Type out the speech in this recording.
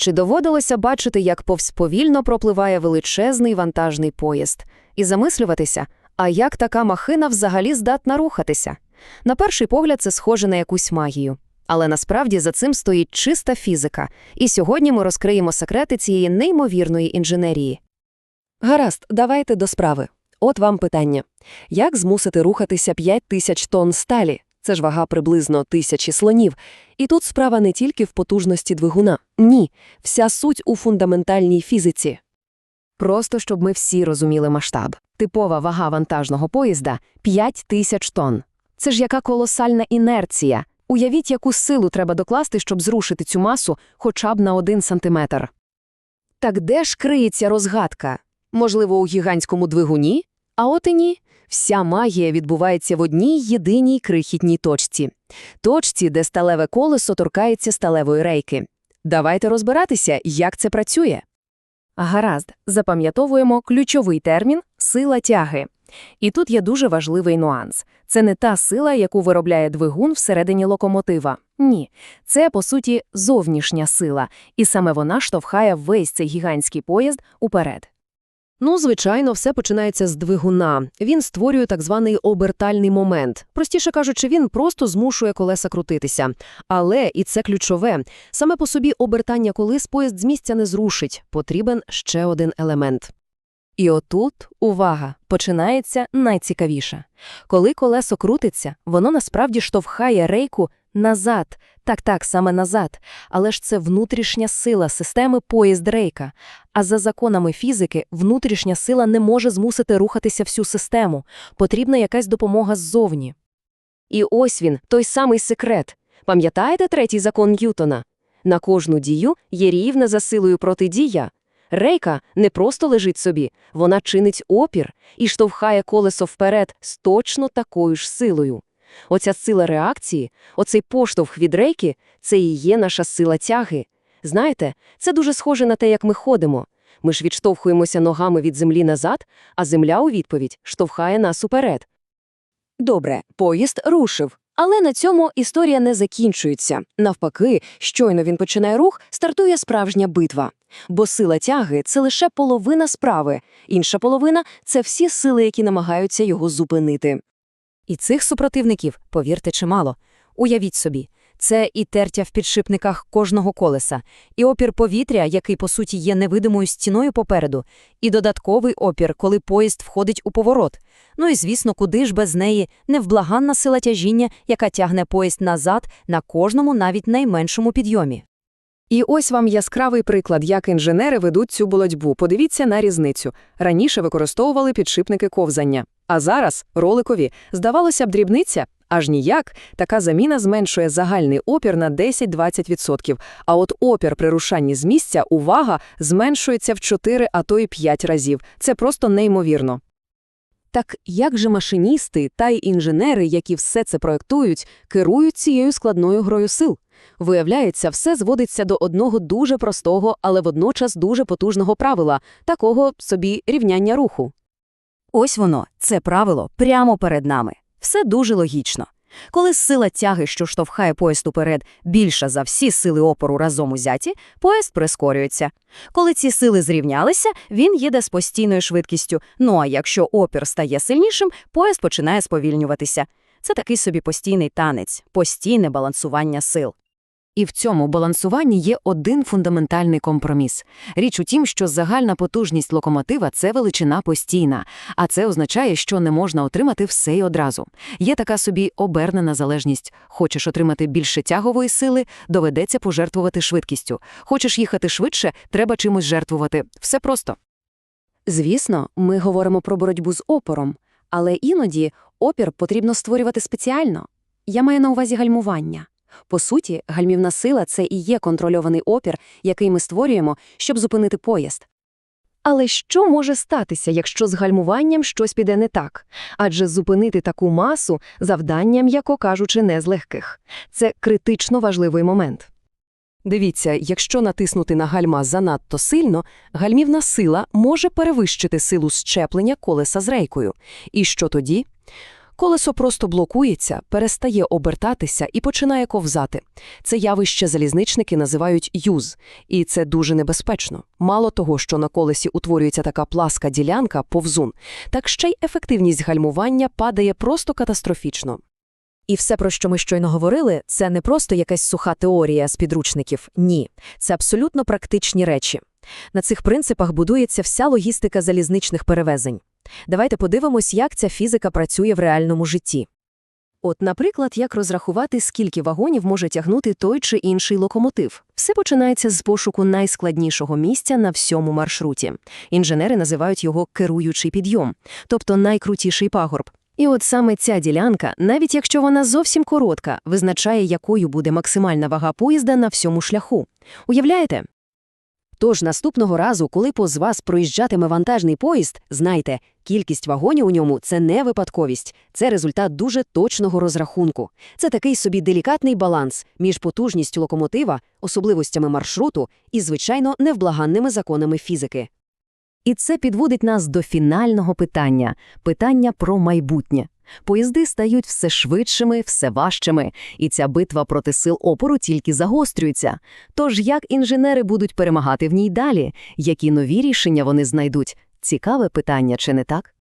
Чи доводилося бачити, як повз повільно пропливає величезний вантажний поїзд, і замислюватися, а як така махина взагалі здатна рухатися? На перший погляд це схоже на якусь магію. Але насправді за цим стоїть чиста фізика, і сьогодні ми розкриємо секрети цієї неймовірної інженерії. Гаразд, давайте до справи. От вам питання. Як змусити рухатися 5 тисяч тонн сталі? Це ж вага приблизно тисячі слонів. І тут справа не тільки в потужності двигуна. Ні, вся суть у фундаментальній фізиці. Просто щоб ми всі розуміли масштаб. Типова вага вантажного поїзда – 5 тисяч тонн. Це ж яка колосальна інерція. Уявіть, яку силу треба докласти, щоб зрушити цю масу хоча б на один сантиметр. Так де ж криється розгадка? Можливо, у гігантському двигуні? А от і ні. Вся магія відбувається в одній єдиній крихітній точці. Точці, де сталеве колесо торкається сталевої рейки. Давайте розбиратися, як це працює. Гаразд, запам'ятовуємо ключовий термін сила тяги. І тут є дуже важливий нюанс. Це не та сила, яку виробляє двигун всередині локомотива. Ні, це, по суті, зовнішня сила, і саме вона штовхає весь цей гігантський поїзд уперед. Ну, звичайно, все починається з двигуна. Він створює так званий обертальний момент. Простіше кажучи, він просто змушує колеса крутитися. Але, і це ключове, саме по собі обертання колес поїзд з місця не зрушить. Потрібен ще один елемент. І отут, увага, починається найцікавіше. Коли колесо крутиться, воно насправді штовхає рейку назад, так-так, саме назад, але ж це внутрішня сила системи поїзд-рейка. А за законами фізики, внутрішня сила не може змусити рухатися всю систему, потрібна якась допомога ззовні. І ось він, той самий секрет. Пам'ятаєте третій закон Ньютона? На кожну дію є рівна за силою протидія. Рейка не просто лежить собі, вона чинить опір і штовхає колесо вперед з точно такою ж силою. Оця сила реакції, оцей поштовх від рейки це і є наша сила тяги. Знаєте, це дуже схоже на те, як ми ходимо. Ми ж відштовхуємося ногами від землі назад, а земля у відповідь штовхає нас уперед. Добре, поїзд рушив. Але на цьому історія не закінчується. Навпаки, щойно він починає рух, стартує справжня битва. Бо сила тяги це лише половина справи, інша половина це всі сили, які намагаються його зупинити. І цих супротивників, повірте, чимало. Уявіть собі, це і тертя в підшипниках кожного колеса, і опір повітря, який, по суті, є невидимою стіною попереду, і додатковий опір, коли поїзд входить у поворот. Ну і, звісно, куди ж без неї невблаганна сила тяжіння, яка тягне поїзд назад на кожному, навіть найменшому підйомі. І ось вам яскравий приклад, як інженери ведуть цю боротьбу. Подивіться на різницю. Раніше використовували підшипники ковзання, а зараз роликові. Здавалося б, дрібниця. Аж ніяк, така заміна зменшує загальний опір на 10-20%, а от опір при рушанні з місця, увага, зменшується в 4, а то й 5 разів. Це просто неймовірно. Так як же машиністи та й інженери, які все це проектують, керують цією складною грою сил? Виявляється, все зводиться до одного дуже простого, але водночас дуже потужного правила, такого собі рівняння руху. Ось воно, це правило, прямо перед нами. Все дуже логічно. Коли сила тяги, що штовхає поїзд уперед, більша за всі сили опору разом узяті, поїзд прискорюється. Коли ці сили зрівнялися, він їде з постійною швидкістю. Ну а якщо опір стає сильнішим, поїзд починає сповільнюватися. Це такий собі постійний танець, постійне балансування сил. І в цьому балансуванні є один фундаментальний компроміс. Річ у тім, що загальна потужність локомотива це величина постійна, а це означає, що не можна отримати все й одразу. Є така собі обернена залежність. Хочеш отримати більше тягової сили, доведеться пожертвувати швидкістю. Хочеш їхати швидше, треба чимось жертвувати. Все просто. Звісно, ми говоримо про боротьбу з опором, але іноді опір потрібно створювати спеціально. Я маю на увазі гальмування. По суті, гальмівна сила це і є контрольований опір, який ми створюємо, щоб зупинити поїзд. Але що може статися, якщо з гальмуванням щось піде не так? Адже зупинити таку масу завдання, м'яко кажучи, не з легких. Це критично важливий момент. Дивіться, якщо натиснути на гальма занадто сильно, гальмівна сила може перевищити силу щеплення колеса з рейкою. І що тоді? Колесо просто блокується, перестає обертатися і починає ковзати. Це явище залізничники називають юз, і це дуже небезпечно. Мало того, що на колесі утворюється така пласка ділянка, повзун, так ще й ефективність гальмування падає просто катастрофічно. І все, про що ми щойно говорили, це не просто якась суха теорія з підручників. Ні, це абсолютно практичні речі. На цих принципах будується вся логістика залізничних перевезень. Давайте подивимось, як ця фізика працює в реальному житті. От, наприклад, як розрахувати, скільки вагонів може тягнути той чи інший локомотив. Все починається з пошуку найскладнішого місця на всьому маршруті. Інженери називають його керуючий підйом, тобто найкрутіший пагорб. І от саме ця ділянка, навіть якщо вона зовсім коротка, визначає, якою буде максимальна вага поїзда на всьому шляху. Уявляєте? Тож наступного разу, коли поз вас проїжджатиме вантажний поїзд, знайте, кількість вагонів у ньому – це не випадковість, це результат дуже точного розрахунку. Це такий собі делікатний баланс між потужністю локомотива, особливостями маршруту і, звичайно, невблаганними законами фізики. І це підводить нас до фінального питання – питання про майбутнє. Поїзди стають все швидшими, все важчими, і ця битва проти сил опору тільки загострюється. Тож як інженери будуть перемагати в ній далі? Які нові рішення вони знайдуть? Цікаве питання, чи не так?